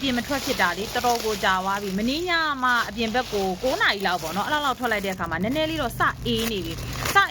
ပြင်မထွက်ဖြစ်တာလေတော်တော်ကိုကြာသွားပြီမင်းညမှအပြင်ဘက်ကို9နာရီလောက်ပေါ့နော်အဲ့လောက်လောက်ထွက်လိုက်တဲ့အခါမှာနည်းနည်းလေးတော့စအေးနေပြီ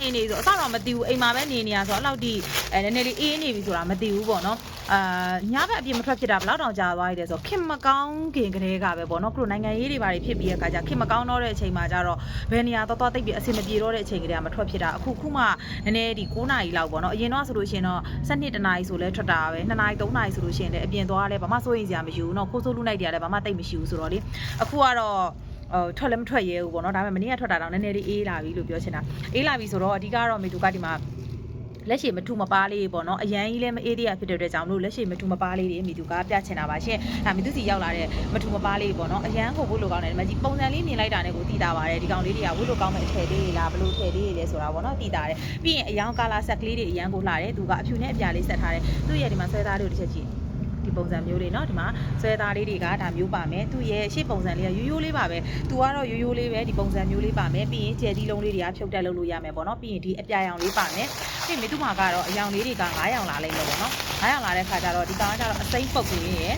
အိမ်နေဆိုအစတော့မသိဘူးအိမ်မှာပဲနေနေရဆိုတော့အဲ့လောက်ထိအဲနည်းနည်းလေးအေးနေပြီဆိုတာမသိဘူးပေါ့နော်အာညဘက်အပြင်မထွက်ဖြစ်တာဘယ်လောက်တောင်ကြာသွားရည်လဲဆိုခင်မကောင်းခင်ကလေးကပဲပေါ့နော်ခုလိုနိုင်ငံရေးတွေဘာတွေဖြစ်ပြီးရခါကျခင်မကောင်းတော့တဲ့အချိန်မှာကျတော့ဘယ်နေရာတော့တော့တိတ်ပြီးအဆင်မပြေတော့တဲ့အချိန်ကလေးကမထွက်ဖြစ်တာအခုခုမှနည်းနည်းဒီ9နာရီလောက်ပေါ့နော်အရင်တော့ဆိုလို့ရှိရင်တော့7နှစ်တနာရီဆိုလဲထွက်တာပဲ2နာရီ3နာရီဆိုလို့ရှိရင်လည်းအပြင်သွားလဲဘာမှစိုးရိမ်စရာမရှိဘူးနော်ခိုးဆိုးလူလိုက်တွေကလည်းဘာမှတိတ်မရှိဘူးဆိုတော့လေအခုကတော့ ဟိုထွက်လည်းမထွက်ရဲဘူးပေါ့နော်ဒါပေမဲ့မနေ့ကထွက်တာတော့နည်းနည်းလေးအေးလာပြီလို့ပြောချင်တာအေးလာပြီဆိုတော့အဓိကတော့မေတူကဒီမှာလက်ရှိမထူမပါလေးပေါ့နော်အရန်ကြီးလည်းမအေးသေးရဖြစ်တဲ့အတွက်ကြောင့်မလို့လက်ရှိမထူမပါလေးတွေမိသူကပြချင်တာပါရှင်အဲမိသူစီရောက်လာတဲ့မထူမပါလေးပေါ့နော်အရန်ကိုဝတ်လို့ကောင်းတယ်ဒီမှာကြီးပုံစံလေးမြင်လိုက်တာနဲ့ကိုတည်တာပါတယ်ဒီကောင်လေးတွေကဝတ်လို့ကောင်းမဲ့အထည်လေးတွေလားဘလို့ထည်လေးတွေလဲဆိုတာပေါ့နော်တည်တာတယ်ပြီးရင်အယောင်ကာလာဆက်ကလေးတွေအရန်ကိုလှတယ်သူကအဖြူနဲ့အပြာလေးဆက်ထားတယ်သူ့ရဲ့ဒီမှာဆွဲသားလေးကိုတစ်ချက်ကြည့် ဒီပုံစံမျိုးလေးเนาะဒီမှာဆွဲသားလေးတွေကဒါမျိုးပါမယ်သူ့ရဲ့ရှေ့ပုံစံလေးကရိုးရိုးလေးပါပဲသူကတော့ရိုးရိုးလေးပဲဒီပုံစံမျိုးလေးပါမယ်ပြီးရင်ကျဲသီးလုံးလေးတွေကဖြုတ်တက်လုပ်လို့ရမယ်ပေါ့เนาะပြီးရင်ဒီအပြာရောင်လေးပါမယ်ပြီးမိတူမာကတော့အယောင်လေးတွေက9ရောင်လာလိမ့်မယ်ပေါ့เนาะ9ရောင်လာတဲ့ခါကျတော့ဒီကောင်ကကျတော့အစိမ့်ပုတ်လေးရဲ့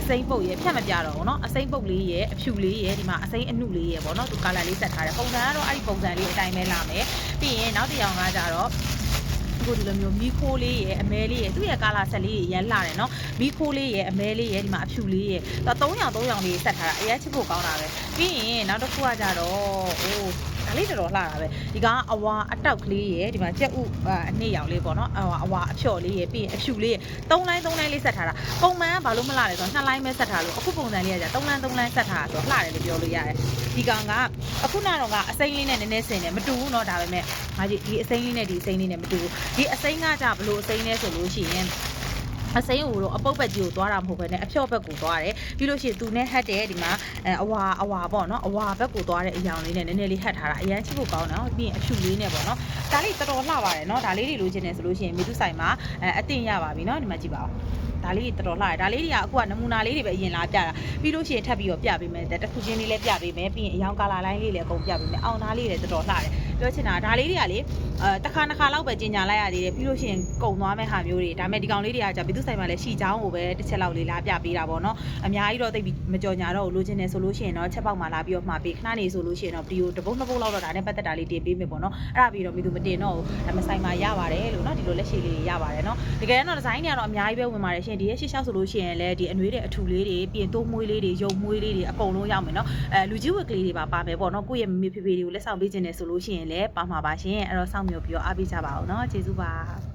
အစိမ့်ပုတ်ရဲ့ဖြတ်မပြတော့ဘူးเนาะအစိမ့်ပုတ်လေးရဲ့အဖြူလေးရဲ့ဒီမှာအစိမ့်အနုလေးရဲ့ပေါ့เนาะသူကာလာလေးဆက်ထားတယ်ပုံစံကတော့အဲ့ဒီပုံစံလေးအတိုင်းပဲလာမယ်ပြီးရင်နောက်တစ်ရောင်ကကျတော့ အခုဒီလိုမျိုးမီခိုးလေးရဲ့အမဲလေးရဲ့သူ့ရဲ့ကာလာဆက်လေးရဲ့ရမ်းလာတယ်နော်မီခိုးလေးရဲ့အမဲလေးရဲ့ဒီမှာအဖြူလေးရဲ့တော့3ရောင်3ရောင်လေးဆက်ထားတာအရင်ချစ်ဖို့ကောင်းတာပဲပြီးရင်နောက်တစ်ခုကကြတော့အိုးဒါ လေးတော်တော်လှတာပဲဒီကအဝါအတောက်ကလေးရဲ့ဒီမှာကြက်ဥအနှစ်ရောင်လေးပေါ့နော်အဝါအဝါအဖြော်လေးရဲ့ပြီးရင်အဖြူလေးရဲ့3လိုင်း3လိုင်းလေးဆက်ထားတာပုံမှန်ကဘာလို့မလှလဲဆိုတော့2လိုင်းပဲဆက်ထားလို့အခုပုံစံလေးကじ3လိုင်း3လိုင်းဆက်ထားတာဆိုတော့လှတယ်လို့ပြောလို့ရတယ်ဒီကောင်ကအခုနောက်တော့ကအစိမ့်လေးနဲ့နည်းနည်းဆင်တယ်မတူဘူးเนาะဒါပေမဲ့ငါကြီးဒီအစိမ့်လေးနဲ့ဒီအစိမ့်လေးနဲ့မတူဘူးဒီအစိမ့်ကကြဘလို့အစိမ့်လဲဆိုလို့ရှိရင် အစိမ်းကိုတော့အပုတ်ဘက်ကြီးကိုသွားတာမဟုတ်ဘဲနဲ့အဖြော့ဘက်ကိုသွားတယ်ပြီးလို့ရှိရင်သူနဲ့ဟတ်တယ်ဒီမှာအဲအဝါအဝါပေါ့နော်အဝါဘက်ကိုသွားတဲ့အယောင်လေးနဲ့နည်းနည်းလေးဟတ်ထားတာအရန်ချစ်ဖို့ကောင်းတယ်နော်ပြီးရင်အဖြူလေးနဲ့ပေါ့နော်ဒါလေးတော်တော်လှပါတယ်နော်ဒါလေးတွေလိုချင်တယ်ဆိုလို့ရှိရင်မိသူဆိုင်မှာအဲအတင်ရပါပြီနော်ဒီမှာကြည့်ပါဦးဒါလေးတော်တော်လှတယ်ဒါလေးတွေကအခုကနမူနာလေးတွေပဲအရင်လာပြတာပြီးလို့ရှိရင်ထပ်ပြီးတော့ပြပေးမယ်တစ်ခုချင်းလေးလည်းပြပေးမယ်ပြီးရင်အယောင်ကာလာလိုင်းလေးလည်းအကုန်ပြပေးမယ်အောင်သားလေးလည်းတော်တော်လှတယ် ပြောချင်တာဒါလေးတွေကလေအဲတစ်ခါတစ်ခါလောက်ပဲကျင်ညာလိုက်ရသေးတယ်ပြီးလို့ရှိရင်ကုန်သွားမဲ့ဟာမျိုးတွေဒါပေမဲ့ဒီကောင်လေးတွေကじゃဘီသူဆိုင်မှာလည်းရှီချောင်းကိုပဲတစ်ချက်လောက်လေးလာပြပေးတာပေါ့နော်အများကြီးတော့သိပြီးမကြော်ညာတော့လိုချင်တယ်ဆိုလို့ရှိရင်တော့ချက်ပေါက်မှာလာပြီးတော့မှာပေးခဏနေဆိုလို့ရှိရင်တော့ဗီဒီယိုတစ်ပုတ်နှစ်ပုတ်လောက်တော့ဒါနဲ့ပတ်သက်တာလေးတင်ပေးမယ်ပေါ့နော်အဲ့ဒါပြီးတော့မိသူမတင်တော့ဘူးဒါမဆိုင်မှာရပါတယ်လို့နော်ဒီလိုလက်ရှိလေးရပါတယ်နော်တကယ်တော့ဒီဇိုင်းတွေကတော့အများကြီးပဲဝင်ပါတယ်ရှင်ဒီရဲ့ရှေ့လျှောက်ဆိုလို့ရှိရင်လည်းဒီအနှွေးတွေအထူလေးတွေပြီးရင်တိုးမွေးလေးတွေရုံမွေးလေးတွေအကုန်လုံးရောက်မယ်နော်အဲလူကြီးဝက်ကလေးတွေပါပါမယ်ပေါ့နော်ကိုယ့်ရဲ့မမေဖေဖေတွေကိုလက်ဆောင်ပေးခြင်းနဲ့ဆိုလို့ရှိရင်လည်းပါမှာပါရှင်အဲ့တော့စောင့်မျှော်ပြီးတော့အားပေးကြပါအောင်နော်ကျေးဇူးပါ